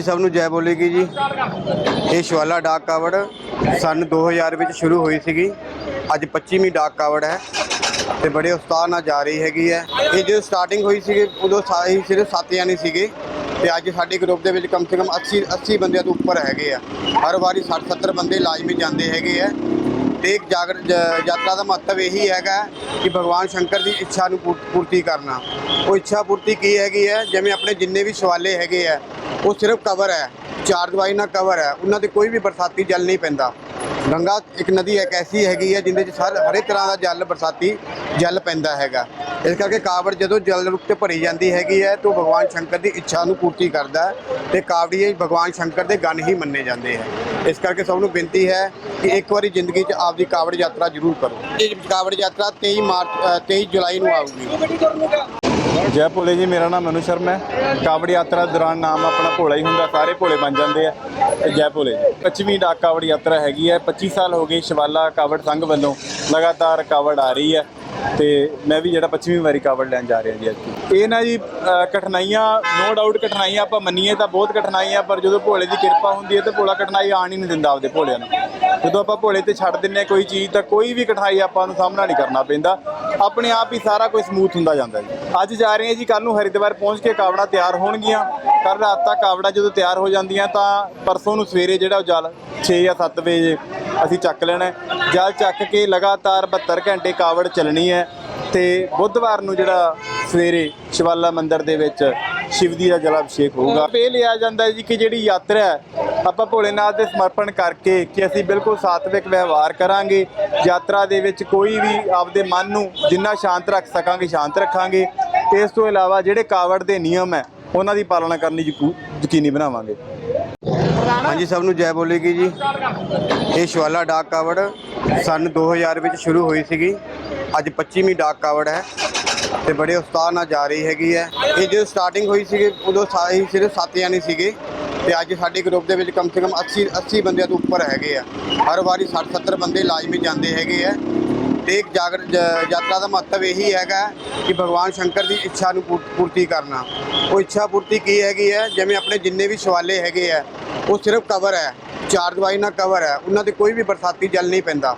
ਹਾਂਜੀ ਸਭ ਨੂੰ ਜੈ ਬੋਲੇਗੀ ਜੀ। ਇਹ ਸ਼ਵਾਲਾ ਡਾਕ ਕਾਵੜ ਸਨ 2000 ਵਿੱਚ ਸ਼ੁਰੂ ਹੋਈ ਸੀਗੀ। ਅੱਜ 25ਵੀਂ ਡਾਕ ਕਾਵੜ ਹੈ ਤੇ ਬੜੇ ਉਸਤਾਹ ਨਾਲ ਜਾ ਰਹੀ ਹੈਗੀ ਹੈ। ਇਹ ਜਦੋਂ ਸਟਾਰਟਿੰਗ ਹੋਈ ਸੀਗੀ, ਉਦੋਂ ਸਾਹੀ ਸਿਰਫ 7 ਜਾਣੇ ਸੀਗੇ ਤੇ ਅੱਜ ਸਾਡੇ ਗਰੁੱਪ ਦੇ ਵਿੱਚ ਕਮ ਸੇ ਕਮ 80 80 ਬੰਦਿਆਂ ਤੋਂ ਉੱਪਰ ਹੈਗੇ ਆ। ਹਰ ਵਾਰੀ 60 70 ਬੰਦੇ ਲਾਜ਼ਮੀ ਜਾਂਦੇ ਹੈਗੇ ਆ। ਤੇ ਇੱਕ ਜਾਗਰ ਜ- ਯਾਤਰਾ ਦਾ ਮਹੱਤਵ ਇਹੀ ਹੈਗਾ ਕਿ ਭਗਵਾਨ ਸ਼ੰਕਰ ਦੀ ਇੱਛਾ ਨੂੰ ਪੂਰ- ਪੂਰਤੀ ਕਰਨਾ। ਉਹ ਇੱਛਾ ਪੂਰਤੀ ਕੀ ਹੈਗੀ ਹੈ? ਜਿਵੇਂ ਆਪਣੇ ਜਿੰਨੇ ਵੀ ਸਵਾਲੇ ਹੈਗੇ ਆ ਉਹ ਸਿਰਫ ਕਵਰ ਹੈ। ਚਾਰ ਦਵਾਈ ਨਾਲ ਕਵਰ ਹੈ। ਉਹਨਾਂ ਤੇ ਕੋਈ ਵੀ ਬਰਸਾਤੀ ਜਲ ਨਹੀਂ ਪੈਂਦਾ। ਗੰਗਾ ਇੱਕ ਨਦੀ ਇੱਕ ਐਸੀ ਹੈਗੀ ਹੈ ਜਿੰਦੇ 'ਚ ਸਾਰ ਹਰੇ ਤਰ੍ਹਾਂ ਦਾ ਜਲ ਬਰਸਾਤੀ ਜਲ ਪੈਂਦਾ ਹੈਗਾ। ਇਸ ਕਰਕੇ ਕਾਵੜ ਜਦੋਂ ਜਲ ਰੂਪ ਤੇ ਭਰੀ ਜਾਂਦੀ ਹੈਗੀ ਹੈ ਤਾਂ ਉਹ ਭਗਵਾਨ ਸ਼ੰਕਰ ਦੀ ਇੱਛਾ ਨੂੰ ਪੂਰਤੀ ਕਰਦਾ ਹੈ ਤੇ ਕਾਵੜੀਏ ਭਗਵਾਨ ਸ਼ੰਕਰ ਦੇ ਗਨ ਹੀ ਮੰਨੇ ਜਾਂਦੇ ਹੈ। ਇਸ ਕਰਕੇ ਸਭ ਨੂੰ ਬੇਨਤੀ ਹੈ ਕਿ ਇੱਕ ਵਾਰੀ ਜ਼ਿੰਦਗੀ 'ਚ ਆਪਦੀ ਕਾਵੜ ਯਾਤਰਾ ਜ਼ਰੂਰ ਕਰੋ। ਇਹ ਕਾਵੜ ਯਾਤਰਾ 23 ਮਾਰਚ ਅ, 23 ਜੁਲਾਈ ਨੂੰ ਆਊਗੀ। ਜੈ ਭੋਲੇ ਜੀ, ਮੇਰਾ ਨਾਮ ਮਨੂ ਸ਼ਰਮਾ ਹੈ। ਕਾਵੜ ਯਾਤਰਾ ਦੌਰਾਨ ਨਾਮ ਆਪਣਾ ਭੋਲਾ ਹੀ ਹੁੰਦਾ, ਸਾਰੇ ਭੋਲੇ ਬਣ ਜਾਂਦੇ ਆ। ਤੇ ਜੈ ਭੋਲੇ ਜੀ। 25ਵੀਂ ਡਾਕ ਕਾਵੜ ਯਾਤਰਾ ਹੈਗੀ ਹੈ। 25 ਸਾਲ ਹੋ ਗਏ ਸ਼ਿਵਾਲਾ ਕਾਵੜ ਸੰਘ ਵੱਲੋਂ ਲਗਾਤਾਰ ਕਾਵੜ ਆ ਰਹੀ ਹੈ ਤੇ ਮੈਂ ਵੀ ਜਿਹੜਾ 25ਵੀਂ ਵਾਰੀ ਕਾਵੜ ਲੈਣ ਜਾ ਰਿਹਾ ਜੀ ਅੱਜ। ਇਹ ਨਾ ਜੀ ਕਠਿਨਾਈਆਂ ਨੋ ਡਾਊਟ ਕਠਿਨਾਈਆਂ ਆਪਾਂ ਮੰਨੀਏ ਤਾਂ ਬਹੁਤ ਕਠਿਨਾਈਆਂ, ਪਰ ਜਦੋਂ ਭੋਲੇ ਦੀ ਕਿਰਪਾ ਹੁੰਦੀ ਹੈ ਤਾਂ ਭੋਲਾ ਕਠਿਨਾਈ ਆਣ ਹੀ ਨਹੀਂ ਦਿੰਦਾ ਆਪਦੇ ਭੋਲਿਆਂ ਨੂੰ। ਜਦੋਂ ਆਪਾਂ ਭੋਲੇ ਤੇ ਛੱਡ ਦਿੰਨੇ ਕੋਈ ਚੀਜ਼ ਤਾਂ ਕੋਈ ਵੀ ਕਠਿਨਾਈ ਆਪਾਂ ਨੂੰ ਸਾਹਮਣਾ ਨਹੀਂ ਕਰਨਾ ਪੈਂਦਾ। ਆਪਣੇ ਆਪ ਹੀ ਸਾਰਾ ਕੁਝ ਸਮੂਥ ਹੁੰਦਾ ਜਾਂਦਾ ਜੀ। ਅੱਜ ਜਾ ਰਹੇ ਹਾਂ ਜੀ ਕੱਲ ਨੂੰ ਹਰਿਦੁਆਰ ਪਹੁੰਚ ਕੇ ਕਾਵੜਾ ਤਿਆਰ ਹੋਣਗੀਆਂ। ਕੱਲ ਰਾਤ ਤੱਕ ਕਾਵੜਾ ਜਦੋਂ ਤਿਆਰ ਹੋ ਜਾਂਦੀਆਂ ਤਾਂ ਪਰਸੋਂ ਨੂੰ ਸਵੇਰੇ ਜਿਹੜਾ ਉਹ ਜਲ 6 ਜਾਂ 7 ਵਜੇ ਅਸੀਂ ਚੱਕ ਲੈਣਾ ਜਲ ਚੱਕ ਕੇ ਲਗਾਤਾਰ 72 ਘੰਟੇ ਕਾਵੜ ਚੱਲਣੀ ਹੈ ਤੇ ਬੁੱਧਵਾਰ ਨੂੰ ਜਿਹੜਾ ਸਵੇਰੇ ਸ਼ਿਵਾਲਾ ਮੰਦਿਰ ਦੇ ਵਿੱਚ ਸ਼ਿਵ ਦੀ ਦਾ ਜਲ ਅਭਿਸ਼ੇਕ ਹੋਊਗਾ। ਇਹ ਲਿਆ ਜਾਂਦਾ ਜੀ ਕਿ ਜਿਹੜੀ ਯਾਤਰਾ ਹੈ ਆਪਾਂ ਭੋਲੇਨਾਥ ਦੇ ਸਮਰਪਣ ਕਰਕੇ ਕਿ ਅਸੀਂ ਬਿਲਕੁਲ ਸਾਤਵਿਕ ਵਿਵਹਾਰ ਕਰਾਂਗੇ, ਯਾਤਰਾ ਦੇ ਵਿੱਚ ਕੋਈ ਵੀ ਆਪਦੇ ਮਨ ਨੂੰ ਜਿੰਨਾ ਸ਼ਾਂਤ ਰੱਖ ਸਕਾਂਗੇ, ਸ਼ਾਂਤ ਰੱਖਾਂਗੇ। ਇਸ ਤੋਂ ਇਲਾਵਾ ਜਿਹੜੇ ਕਾਵੜ ਦੇ ਨਿਯਮ ਹੈ, ਉਹਨਾਂ ਦੀ ਪਾਲਣਾ ਕਰਨੀ ਯਕੂ- ਯਕੀਨੀ ਬਣਾਵਾਂਗੇ। ਹਾਂਜੀ, ਸਭ ਨੂੰ ਜੈ ਬੋਲੇਗੀ ਜੀ। ਇਹ ਸ਼ਵਾਲਾ ਡਾਕ ਕਾਵੜ ਸਨ 2000 ਵਿੱਚ ਸ਼ੁਰੂ ਹੋਈ ਸੀਗੀ। ਅੱਜ 25ਵੀਂ ਡਾਕ ਕਾਵੜ ਹੈ ਤੇ ਬੜੇ ਉਸਤਾਹ ਨਾਲ ਜਾ ਰਹੀ ਹੈਗੀ ਹੈ। ਇਹ ਜਦੋਂ ਸਟਾਰਟਿੰਗ ਹੋਈ ਸੀਗੀ, ਉਦੋਂ ਸਾਹੀ ਸਿਰਫ 7 ਜਾਣੇ ਸੀਗੇ। ਤੇ ਅੱਜ ਸਾਡੇ ਗਰੁੱਪ ਦੇ ਵਿੱਚ ਕਮ ਸੇ ਕਮ 80 80 ਬੰਦਿਆਂ ਤੋਂ ਉੱਪਰ ਹੈਗੇ ਆ। ਹਰ ਵਾਰੀ 60 70 ਬੰਦੇ ਲਾਜ਼ਮੀ ਜਾਂਦੇ ਹੈਗੇ ਆ। ਤੇ ਇੱਕ ਜਾਗਰ, ਜ- ਯਾਤਰਾ ਦਾ ਮਹੱਤਵ ਇਹੀ ਹੈਗਾ ਕਿ ਭਗਵਾਨ ਸ਼ੰਕਰ ਦੀ ਇੱਛਾ ਨੂੰ ਪੂਰ- ਪੂਰਤੀ ਕਰਨਾ। ਉਹ ਇੱਛਾ ਪੂਰਤੀ ਕੀ ਹੈਗੀ ਹੈ? ਜਿਵੇਂ ਆਪਣੇ ਜਿੰਨੇ ਵੀ ਸਵਾਲੇ ਹੈਗੇ ਆ, ਉਹ ਸਿਰਫ ਕਵਰ ਹੈ। ਚਾਰ ਦਵਾਈ ਨਾਲ ਕਵਰ ਹੈ। ਉਹਨਾਂ ਤੇ ਕੋਈ ਵੀ ਬਰਸਾਤੀ ਜਲ ਨਹੀਂ ਪੈਂਦਾ।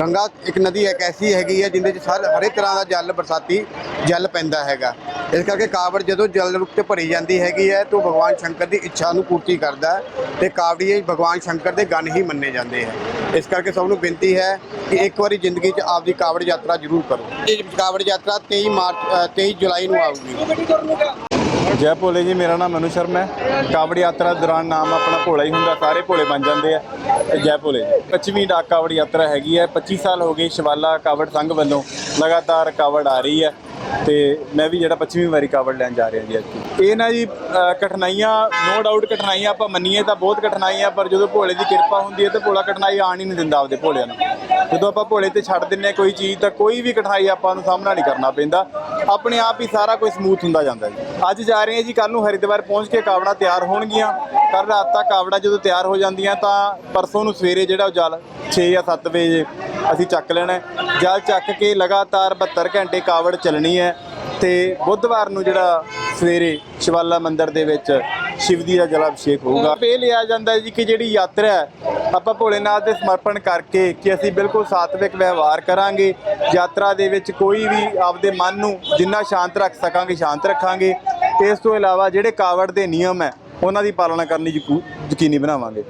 ਗੰਗਾ ਇੱਕ ਨਦੀ ਇੱਕ ਐਸੀ ਹੈਗੀ ਹੈ ਜਿੰਦੇ 'ਚ ਹਰ ਹਰੇ ਤਰ੍ਹਾਂ ਦਾ ਜਲ ਬਰਸਾਤੀ ਜਲ ਪੈਂਦਾ ਹੈਗਾ। ਇਸ ਕਰਕੇ ਕਾਵੜ ਜਦੋਂ ਜਲ ਰੂਪ ਤੇ ਭਰੀ ਜਾਂਦੀ ਹੈਗੀ ਹੈ ਤਾਂ ਉਹ ਭਗਵਾਨ ਸ਼ੰਕਰ ਦੀ ਇੱਛਾ ਨੂੰ ਪੂਰਤੀ ਕਰਦਾ ਹੈ ਤੇ ਕਾਵੜੀਏ ਭਗਵਾਨ ਸ਼ੰਕਰ ਦੇ ਗਨ ਹੀ ਮੰਨੇ ਜਾਂਦੇ ਹੈ। ਇਸ ਕਰਕੇ ਸਭ ਨੂੰ ਬੇਨਤੀ ਹੈ ਕਿ ਇੱਕ ਵਾਰੀ ਜ਼ਿੰਦਗੀ 'ਚ ਆਪਦੀ ਕਾਵੜ ਯਾਤਰਾ ਜ਼ਰੂਰ ਕਰੋ। ਇਹ ਕਾਵੜ ਯਾਤਰਾ 23 ਮਾਰਚ ਅ, 23 ਜੁਲਾਈ ਨੂੰ ਆਊਗੀ। ਜੈ ਭੋਲੇ ਜੀ ਮੇਰਾ ਨਾਮ ਮਨੂ ਸ਼ਰਮਾ ਹੈ। ਕਾਵੜ ਯਾਤਰਾ ਦੌਰਾਨ ਨਾਮ ਆਪਣਾ ਭੋਲਾ ਹੀ ਹੁੰਦਾ ਸਾਰੇ ਭੋਲੇ ਬਣ ਜਾਂਦੇ ਆ। ਤੇ ਜੈ ਭੋਲੇ ਜੀ 25ਵੀਂ ਡਾਕ ਕਾਵੜ ਯਾਤਰਾ ਹੈਗੀ ਹੈ। 25 ਸਾਲ ਹੋ ਗਏ ਸ਼ਿਵਾਲਾ ਕਾਵੜ ਸੰਘ ਵੱਲੋਂ ਲਗਾਤਾਰ ਕਾਵੜ ਆ ਰਹੀ ਹੈ ਤੇ ਮੈਂ ਵੀ ਜਿਹੜਾ 25ਵੀਂ ਵਾਰੀ ਕਾਵੜ ਲੈਣ ਜਾ ਰਿਹਾ ਜੀ ਅੱਜ। ਇਹ ਨਾ ਜੀ ਅ, ਕਠਿਨਾਈਆਂ ਨੋ ਡਾਊਟ ਕਠਿਨਾਈਆਂ ਆਪਾਂ ਮੰਨੀਏ ਤਾਂ ਬਹੁਤ ਕਠਿਨਾਈਆਂ ਪਰ ਜਦੋਂ ਭੋਲੇ ਦੀ ਕਿਰਪਾ ਹੁੰਦੀ ਹੈ ਤਾਂ ਭੋਲਾ ਕਠਿਨਾਈ ਆਣ ਹੀ ਨਹੀਂ ਦਿੰਦਾ ਆਪਦੇ ਭੋਲਿਆਂ ਨੂੰ। ਜਦੋਂ ਆਪਾਂ ਭੋਲੇ ਤੇ ਛੱਡ ਦਿੰਨੇ ਕੋਈ ਚੀਜ਼, ਤਾਂ ਕੋਈ ਵੀ ਕਠਿਨਾਈ ਆਪਾਂ ਨੂੰ ਸਾਹਮਣਾ ਨਹੀਂ ਕਰਨਾ ਪੈਂਦਾ। ਆਪਣੇ ਆਪ ਹੀ ਸਾਰਾ ਕੁਝ ਸਮੂਥ ਹੁੰਦਾ ਜਾਂਦਾ ਜੀ। ਅੱਜ ਜਾ ਰਹੇ ਹਾਂ ਜੀ ਕੱਲ ਨੂੰ ਹਰਿਦੁਆਰ ਪਹੁੰਚ ਕੇ ਕਾਵੜਾ ਤਿਆਰ ਹੋਣਗੀਆਂ। ਕੱਲ ਰਾਤ ਤੱਕ ਕਾਵੜਾ ਜਦੋਂ ਤਿਆਰ ਹੋ ਜਾਂਦੀਆਂ, ਤਾਂ ਪਰਸੋਂ ਨੂੰ ਸਵੇਰੇ ਜਿਹੜਾ ਉਹ ਜਲ 6 ਜਾਂ 7 ਵਜੇ ਅਸੀਂ ਚੱਕ ਲੈਣਾ ਜਲ ਚੱਕ ਕੇ ਲਗਾਤਾਰ 72 ਘੰਟੇ ਕਾਵੜ ਚੱਲਣੀ ਹੈ ਤੇ ਬੁੱਧਵਾਰ ਨੂੰ ਜਿਹੜਾ ਸਵੇਰੇ ਸ਼ਿਵਾਲਾ ਮੰਦਿਰ ਦੇ ਵਿੱਚ ਸ਼ਿਵ ਦੀ ਦਾ ਜਲ ਅਭਿਸ਼ੇਕ ਹੋਊਗਾ। ਇਹ ਲਿਆ ਜਾਂਦਾ ਜੀ ਕਿ ਜਿਹੜੀ ਯਾਤਰਾ ਆਪਾਂ ਭੋਲੇਨਾਥ ਦੇ ਸਮਰਪਣ ਕਰਕੇ ਕਿ ਅਸੀਂ ਬਿਲਕੁਲ ਸਾਤਵਿਕ ਵਿਵਹਾਰ ਕਰਾਂਗੇ, ਯਾਤਰਾ ਦੇ ਵਿੱਚ ਕੋਈ ਵੀ ਆਪਦੇ ਮਨ ਨੂੰ ਜਿੰਨਾ ਸ਼ਾਂਤ ਰੱਖ ਸਕਾਂਗੇ, ਸ਼ਾਂਤ ਰੱਖਾਂਗੇ। ਇਸ ਤੋਂ ਇਲਾਵਾ ਜਿਹੜੇ ਕਾਵੜ ਦੇ ਨਿਯਮ ਹੈ, ਉਹਨਾਂ ਦੀ ਪਾਲਣਾ ਕਰਨੀ ਯਕੂ- ਯਕੀਨੀ ਬਣਾਵਾਂਗੇ।